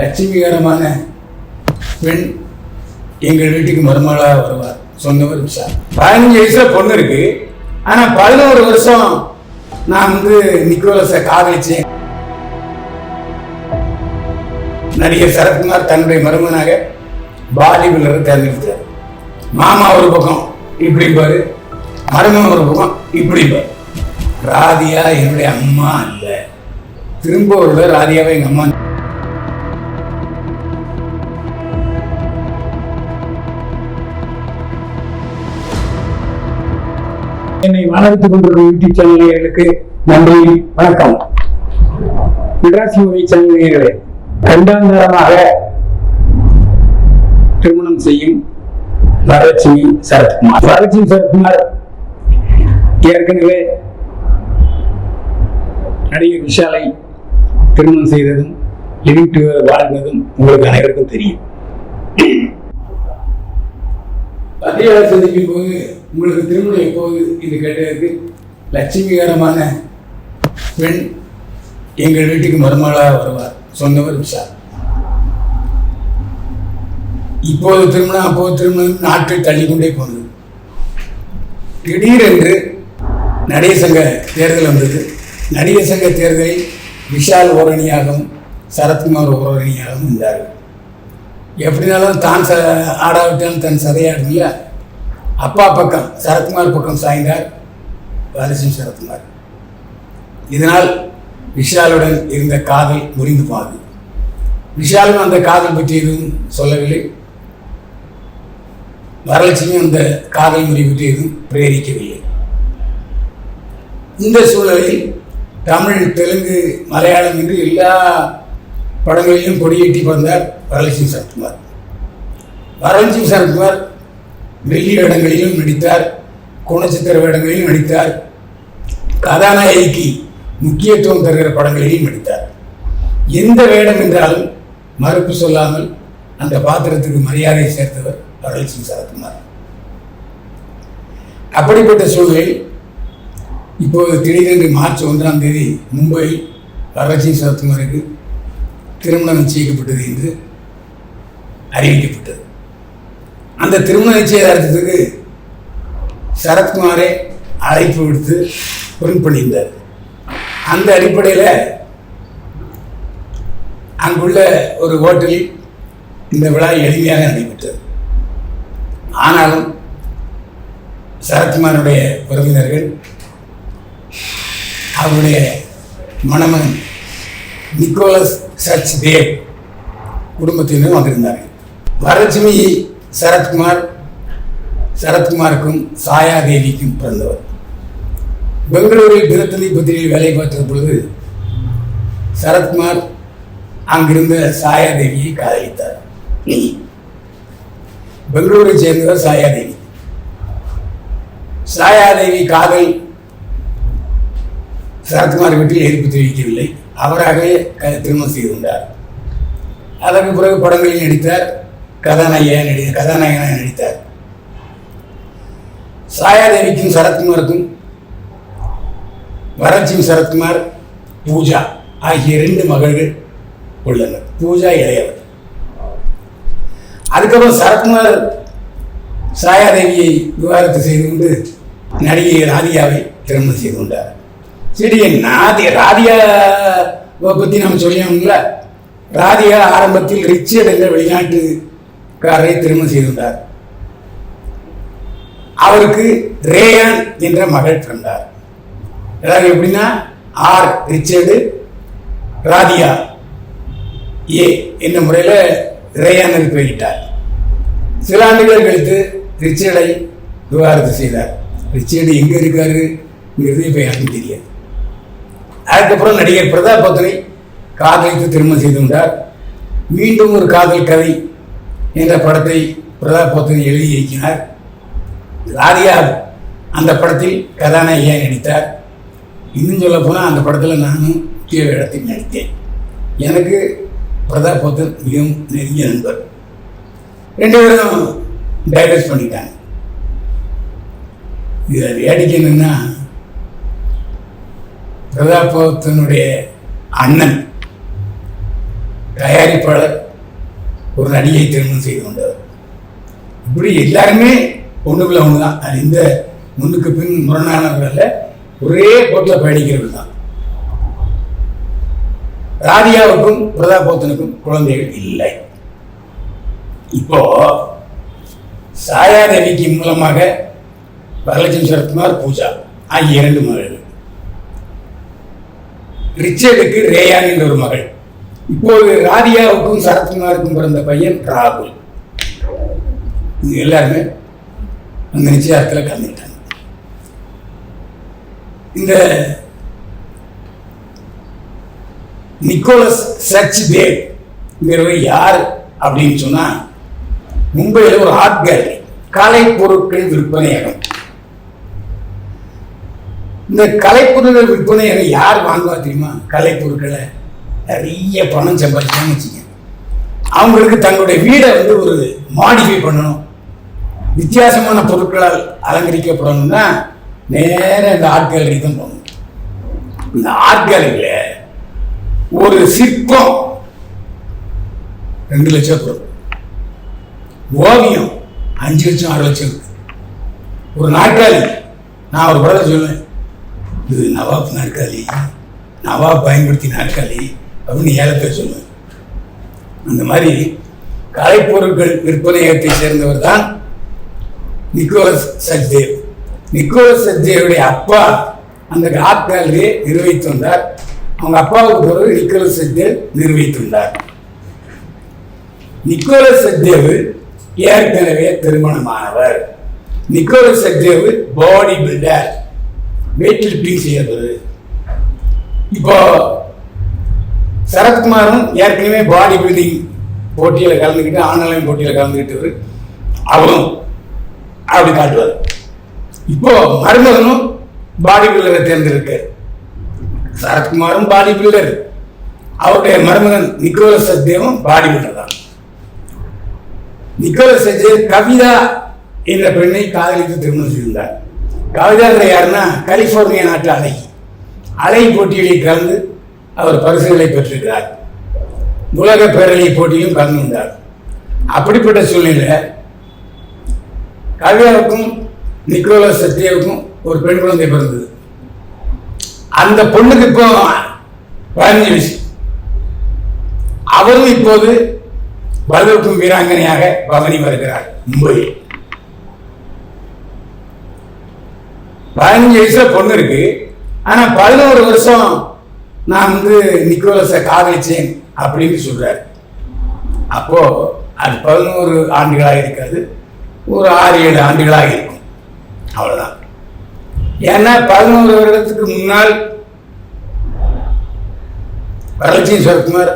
லட்சுமிகரமான பெண் எங்கள் வீட்டுக்கு மருமகளாக வருவார். சொன்னவர் விஷா பதினஞ்சு வயசுல பொண்ணு இருக்கு. ஆனா பதினோரு வருஷம் நான் வந்து நிக்கோலஸை காதலிச்சேன். நடிகர் சரத்குமார் தன்னுடைய மருமகனாக பாலிவுட்ல தேர்ந்தெடுத்தார். மாமா ஒரு பக்கம் இப்படி பாரு மருமகன் ஒரு பக்கம் இப்படி பாரு ராதியா என்னுடைய அம்மா இல்ல திரும்ப ஒரு தடவை ராதியாவை எங்க அம்மா என்னை வளர்த்துக் கொண்டிருக்கும் யூடியூப் சேனல் நேயர்களுக்கு நன்றி வணக்கம். மெட்ராஸ் மூவி சேனல் நேயர்களே திருமணம் செய்யும் வரலட்சுமி சரத்குமார். வரலட்சுமி சரத்குமார் ஏற்கனவே நடிகர் விஷாலை திருமணம் செய்ததும் லிவிங் டுகெதர் வாழ்ந்ததும் உங்களுக்கு அனைவருக்கும் தெரியும். பத்திரிகையாளர் சந்திக்கும் போது உங்களுக்கு திருமணம் எப்போது என்று கேட்டதற்கு லட்சுமிகரமான பெண் எங்கள் வீட்டுக்கு மருமகளாக வருவார் சொன்னவர் விஷால் இப்போது திருமணம் அப்போது திருமணம் நாட்கள் தள்ளிக்கொண்டே போனது. திடீரென்று நடிகர் சங்க தேர்தல் வந்தது. நடிகர் சங்க தேர்தலில் விஷால் ஓரணியாகவும் சரத்குமார் ஓரணியாகவும் இருந்தார்கள் எப்படினாலும் தான் ச ஆடாவிட்டாலும் தன் சதையாடுமில்ல அப்பா பக்கம் சரத்குமார் பக்கம் சாய்ந்தார் வரலட்சுமி சரத்குமார். இதனால் விஷாலுடன் இருந்த காதல் முறிந்து போகுது விஷாலும் அந்த காதல் பற்றி எதுவும் சொல்லவில்லை. வரலட்சுமியும் அந்த காதல் முறை பற்றி எதுவும் பிரேரிக்கவில்லை. இந்த சூழலில் தமிழ் தெலுங்கு மலையாளம் என்று எல்லா படங்களிலும் கொடியேற்றி வந்தார் வரலட்சுமி சரத்குமார். வரலட்சுமி சரத்குமார் வெள்ளி வேடங்களிலும் நடித்தார் குணச்சித்திர வேடங்களிலும் நடித்தார் கதாநாயகிக்கு முக்கியத்துவம் தருகிற படங்களிலும் நடித்தார். எந்த வேடம் என்றாலும் மறுப்பு சொல்லாமல் அந்த பாத்திரத்துக்கு மரியாதை சேர்த்தவர் வரலட்சுமி சரத்குமார். அப்படிப்பட்ட சூழலில் இப்போது திடீரென்று மார்ச் ஒன்றாம் தேதி மும்பையில் வரலட்சுமி சரத்குமாருக்கு திருமணம் நிச்சயிக்கப்பட்டது என்று அறிவிக்கப்பட்டது. அந்த திருமண நிச்சயதார்த்தத்துக்கு சரத்குமாரே அழைப்பு விடுத்து பொருள் பண்ணியிருந்தார் அந்த அடிப்படையில் அங்குள்ள ஒரு ஹோட்டலில் இந்த விழா எளிமையாக நடைபெற்றது. ஆனாலும் சரத்குமாரனுடைய உறவினர்கள் அவருடைய மணமகன் நிக்கோலஸ் சச் தேவ் குடும்பத்தினரும் வந்திருந்தார்கள் வரலட்சுமி சரத்குமார் சரத்குமாருக்கும் சாயா தேவிக்கும் பிறந்தவர். பெங்களூரில் தினத்தந்தி பத்திரிகையில் வேலை பார்த்த பொழுது சரத்குமார் அங்கிருந்த சாயா தேவியை காதலித்தார். பெங்களூரை சேர்ந்தவர் சாயாதேவி சாயாதேவி காதல் சரத்குமார் வீட்டில் எதிர்ப்பு தெரிவிக்கவில்லை. அவராகவே க- திருமணம் செய்து கொண்டார் அதற்கு பிறகு படங்களில் நடித்தார். கதாநாயகன் நடி கதாநாயகனாக நடித்தார். சாயாதேவிக்கும் சரத்குமாருக்கும் வரட்சியும் சரத்குமார் பூஜா ஆகிய இரண்டு மகள்கள் உள்ளனர். பூஜா இளையவர். அதுக்கப்புறம் சரத்குமார் சாயாதேவியை விவாகரத்து செய்து கொண்டு நடிகை ராதிகாவை திருமணம் செய்து கொண்டார். சரி நாதி ராதியா பற்றி நம்ம சொல்லியோம்ல ராதியா ஆரம்பத்தில் ரிச்சர்ட் என்ற வெளிநாட்டுக்காரரை திருமணம் செய்திருந்தார் அவருக்கு ரேயான் என்ற மகள் பிறந்தார். அதாவது எப்படின்னா ஆர் ரிச்சர்டு ராதியா ஏ என்ற முறையில் ரேயானுக்கு பெயரிட்டார். சில ஆண்டுகள் கழித்து ரிச்சர்டை விவாகரத்து செய்தார். ரிச்சர்டு எங்கே இருக்காருங்கிறது இப்போ யாருக்கும் தெரியாது. அதுக்கப்புறம் நடிகர் பிரதாப் பத்ரை காதலித்து திருமணம் செய்து கொண்டார். மீண்டும் ஒரு காதல் கதை என்ற படத்தை பிரதாப் பத்ரை எழுதி இயக்கினார் ராதியா அந்த படத்தில் கதாநாயகியாக நடித்தார். இன்னும் சொல்ல போனால் அந்த படத்தில் நானும் முக்கிய வேடத்தில் நடித்தேன். எனக்கு பிரதாப் பத்தர் மிகவும் நெருங்கிய நண்பர். ரெண்டு பேரும் டைவர்ஸ் பண்ணிட்டாங்க. இதில் வேடிக்கை என்னென்னா பிரதாபத்தினுடைய அண்ணன் தயாரிப்பாளர் ஒரு நடிகை திருமணம் செய்து கொண்டவர். இப்படி எல்லாருமே ஒண்ணுக்குள்ள ஒன்று தான் அது இந்த முன்னுக்கு பின் முரணானவர்கள் ஒரே போட்டில் பயணிக்கிறவர்கள் தான். ராதியாவுக்கும் பிரதாபோத்தனுக்கும் குழந்தைகள் இல்லை. இப்போ சாயாதேவிக்கு மூலமாக வரலட்சுமி சரத்குமார் பூஜா ஆகிய இரண்டு மகள்கள். ரிச்சர்டுக்கு ரேயான் என்ற ஒரு மகள். இப்போது ராதியாவுக்கும் சரத்குமாருக்கும் பிறந்த பையன் ராகுல். இது எல்லாருமே அந்த நிச்சயத்தில் கலந்துட்டாங்க இந்த நிக்கோலஸ் சச் தேவ் இங்கிறவர் யார் அப்படின்னு சொன்னா மும்பையில் ஒரு ஆர்ட் கேலரி கலை பொருட்கள் விற்பனையகம். இந்த கலைப்பொருட்கள் விற்பனை யார் வாங்குவா தெரியுமா? கலைப்பொருட்களை நிறைய பணம் சம்பாதிச்சாங்க வச்சுங்க அவங்களுக்கு தங்களுடைய வீடை வந்து ஒரு மாடிஃபை பண்ணணும். வித்தியாசமான பொருட்களால் அலங்கரிக்கப்படணும்னா நேராக இந்த ஆர்ட் கேலரி தான் போகணும். இந்த ஆர்ட் கேலரியில் ஒரு சிற்பம் ரெண்டு லட்சம் ரூபாய் ஓவியம் அஞ்சு லட்சம் ஆறு லட்சம் ஒரு நாற்காலி நான் ஒரு படத்தை சொல்லுவேன். இது நவாப் நாற்காலி. நவாப் பயன்படுத்தி நாற்காலி. அப்படின்னு ஏழத்தை சொல்லுவேன் அந்த மாதிரி கலைப்பொருட்கள் விற்பனையத்தை சேர்ந்தவர் தான் நிக்கோலஸ் சச்தேவ் நிக்கோலஸ் சச்தேவுடைய அப்பா அந்த ஆர்ட் கேலரியை நிர்வகித்து வந்தார் அவங்க அப்பாவுக்கு பிறகு நிக்கோலஸ் சச்தேவ் நிர்வகித்துள்ளார் நிக்கோலஸ் சச்தேவ் ஏற்கனவே திருமணமானவர். Nicholas Sachdev body builder weight lifting செய்யறது இப்போ சரத்குமாரும் ஏற்கனவே பாடி பில்டிங் போட்டியில் கலந்துக்கிட்டு ஆன்லைன் போட்டியில் கலந்துக்கிட்டு அவரும் அப்படி காட்டுவார். இப்போ மருமகனும் பாடி பில்டரை தேர்ந்தெடுக்க. சரத்குமாரும் பாடி பில்டர். அவருடைய மருமகன் நிக்கோலஸ் சத்யவும் பாடி பில்டர் தான். நிக்கோலஸ் சத்யவ் கவிதா என்ற பெண்ணை காதலித்து திருமணம் செய்திருந்தார் கவிதாங்கிற யாருன்னா கலிபோர்னியா நாட்டு அலை. அலை போட்டியிலே கலந்து அவர் பரிசுகளை பெற்றிருக்கிறார். உலக பேரலை போட்டியிலும் கலந்து வந்தார் அப்படிப்பட்ட சூழ்நிலையில் கவிதாவுக்கும் நிக்கோலஸ் சத்யாவுக்கும் ஒரு பெண் குழந்தை பிறந்தது. அந்த பொண்ணுக்கு இப்போ பதினஞ்சு வயசு. அவரும் இப்போது வரவேற்கும் வீராங்கனையாக பவனி வருகிறார் மும்பையில். பதினஞ்சு வயசுல பொண்ணு இருக்கு. ஆனா பதினோரு வருஷம் நான் வந்து நிக்கோலஸை காதலிச்சேன் அப்படின்னு சொல்றாரு. அப்போ அது பதினோரு ஆண்டுகளாக இருக்காது. ஒரு ஆறு ஏழு ஆண்டுகளாக இருக்கும். அவ்வளவுதான். ஏன்னா பதினோரு வருடத்துக்கு முன்னால் வரலட்சுமி சரத்குமார்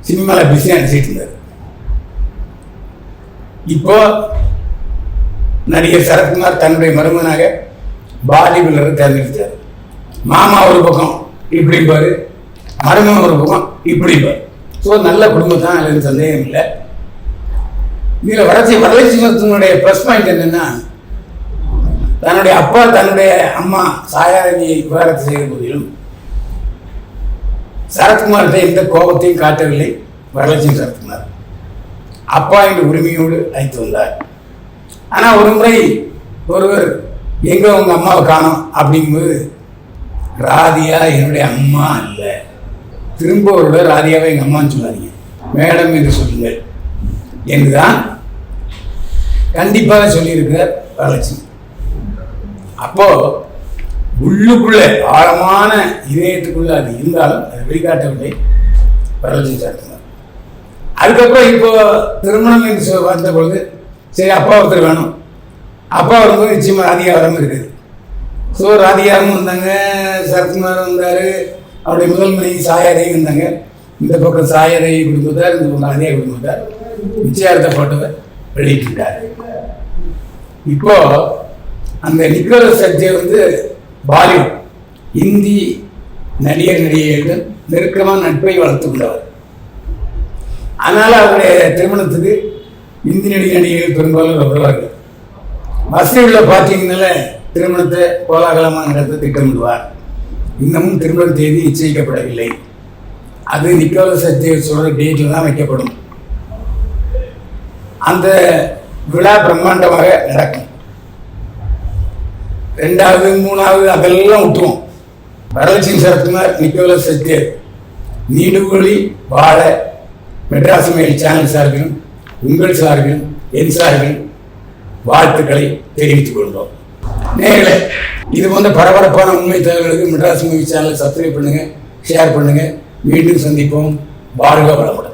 சினிமாவில் பிஸி நடிச்சிட்டு இருந்தார். இப்போ நடிகர் சரத்குமார் தன்னுடைய மருமகனாக பாடி தேர்ந்தெடுத்தார். மாமா ஒரு பக்கம் இப்படிம்பாரு மருமகன் ஒரு பக்கம் இப்படிம்பார் ஸோ நல்ல குடும்பம் தான் சந்தேகம் இல்லை. இதில் வளர்ச்சி வரலட்சுமி சரத்குமாருடைய ப்ளஸ் பாயிண்ட் என்னென்னா தன்னுடைய அப்பா தன்னுடைய அம்மா சாயாதேவியை விவகாரத்தை செய்த போதிலும் சரத்குமார்கிட்ட எந்த கோபத்தையும் காட்டவில்லை. வரலட்சுமி சரத்குமார். அப்பா என்ற உரிமையோடு அழைத்து வந்தார். ஆனால் ஒரு முறை ஒருவர் எங்கே உங்கள் அம்மாவை காணோம்? அப்படிங்கும்போது ராதியா என்னுடைய அம்மா இல்லை திரும்ப ஒரு ராதியாவை எங்கள் அம்மான்னு சொல்லாதீங்க. மேடம் என்று சொல்லுங்கள். என்றுதான் கண்டிப்பாக சொல்லியிருக்கிறார் வரலட்சுமி அப்போ உள்ளுக்குள்ளே ஆழமான இதயத்துக்குள்ளே அது இருந்தாலும் அதை வெளிக்காட்டவில்லை வரலட்சுமி சரத்குமார் அதுக்கப்புறம் இப்போ திருமணம் என்று சொ- வந்த பொழுது சரி அப்பா ஒருத்தர் வேணும். அப்பா வரும்போது நிச்சயமாக ராதிகா இருக்குது ஸோ ராதிகாரம் வந்தாங்க சரத்குமார் வந்தார் அவருடைய முதல் மனைவி சாயாரையும் வந்தாங்க. இந்த பக்கம் சாயாரை கொடுத்தார் இந்த பக்கம் ராதிகா கொடுத்தார் நிச்சயார்த்த போட்டோவை வெளியிட்டுட்டார் இப்போ அந்த நிக்கோலஸ் சர்ஜே வந்து பாலிவுட் இந்தி நடிகர் நடிகைகளிடம் நெருக்கமாக நட்பை வளர்த்து கொண்டவர். அதனால் அவருடைய திருமணத்துக்கு இந்தி நடிகர் நடிகைகள் பெரும்பாலும் வருவார்கள். மசூரில் பார்த்தீங்கன்னால திருமணத்தை கோலாகலமாக நடத்த திட்டமிடுவார். இன்னமும் திருமண தேதி நிச்சயிக்கப்படவில்லை. அது நிக்கோலஸ் சத்திய சொல்கிற டேட்டில் தான் வைக்கப்படும். அந்த விழா பிரம்மாண்டமாக நடக்கும். ரெண்டாவது மூணாவது அதெல்லாம் விட்டுவோம் வரலட்சுமி சரத்குமார் நிக்கோலஸ் சத்தியர் நீடுகொழி வாழ மெட்ராஸ் மெயில் சேனல் சார்பிலும் உங்கள் சார்பிலும் என் சார்பிலும் வாழ்த்துக்களை தெரிவித்துக் கொள்கிறோம். நேர்களே இது போன்ற பரபரப்பான உண்மை தகவல்களுக்கு மெட்ராஸ் மூவி சேனலை சப்ஸ்கிரைப் பண்ணுங்க ஷேர் பண்ணுங்க. மீண்டும் சந்திப்போம். வாழ்க வளமுடன்.